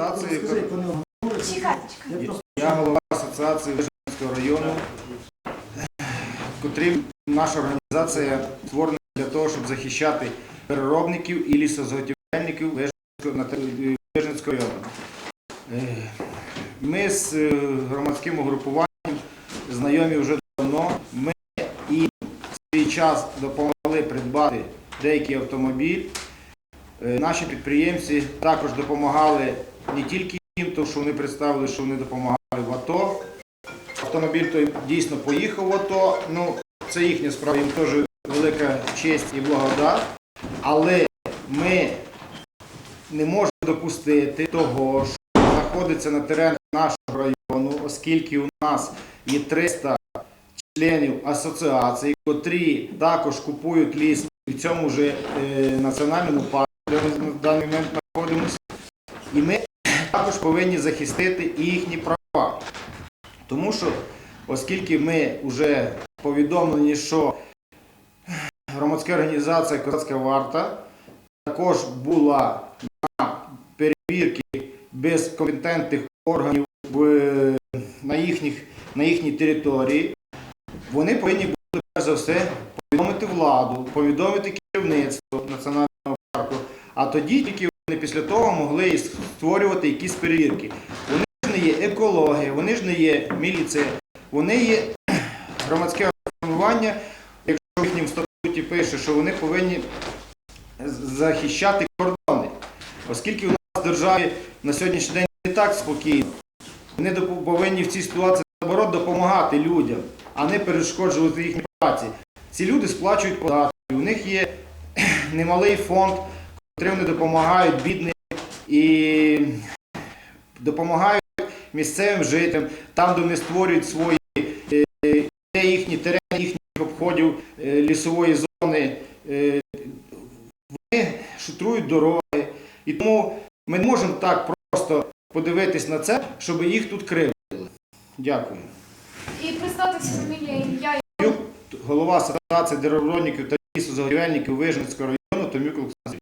асоціації. Я голова асоціації Вижницького району, котрим наша організація створена для того, щоб захищати переробників і лісозаготівельників Вижницького, району. Е, Ми з е, громадським угрупуванням знайомі вже давно. Ми і в свій час допомогли придбати деякий автомобіль. Е, Наші підприємці також допомагали не тільки їм, тому що вони представили, що вони допомагали в АТО. Автомобіль той дійсно поїхав в АТО. Ну, це їхня справа, їм теж велика честь і благодать. Але ми не можемо допустити того, що знаходиться на теренах нашого району, оскільки у нас є 300 членів асоціації, котрі також купують ліс в цьому же е, національному парку, де ми на даний момент знаходимося. І ми також повинні захистити їхні права. Тому що, оскільки ми вже повідомлені, що громадська організація Козацька варта також була на перевірки безкомпетентних органів в- на, їхніх, на їхній території, вони повинні були перш за все повідомити владу, повідомити керівництво національного парку, а тоді тільки вони після того могли створювати якісь перевірки. Вони ж не є екологи, вони ж не є міліція, вони є громадське формування, якщо в їхньому статуті пише, що вони повинні захищати кордони. Оскільки у нас в державі на сьогоднішній день не так спокійно, вони повинні в цій ситуації наоборот допомагати людям, а не перешкоджувати їхній праці. Ці люди сплачують податки, у них є немалий фонд, вони допомагають бідним і допомагають місцевим жителям, там, де вони створюють свої де їхні терени, їхніх обходів е, лісової зони. е, Вони шутрують дороги. І тому ми не можемо так просто подивитись на це, щоб їх тут кривдили. Дякую. І представтеся фамілія, ім'я. Голова асоціації дереворобників та лісозаготівельників Вижницького району Томюк Олександр.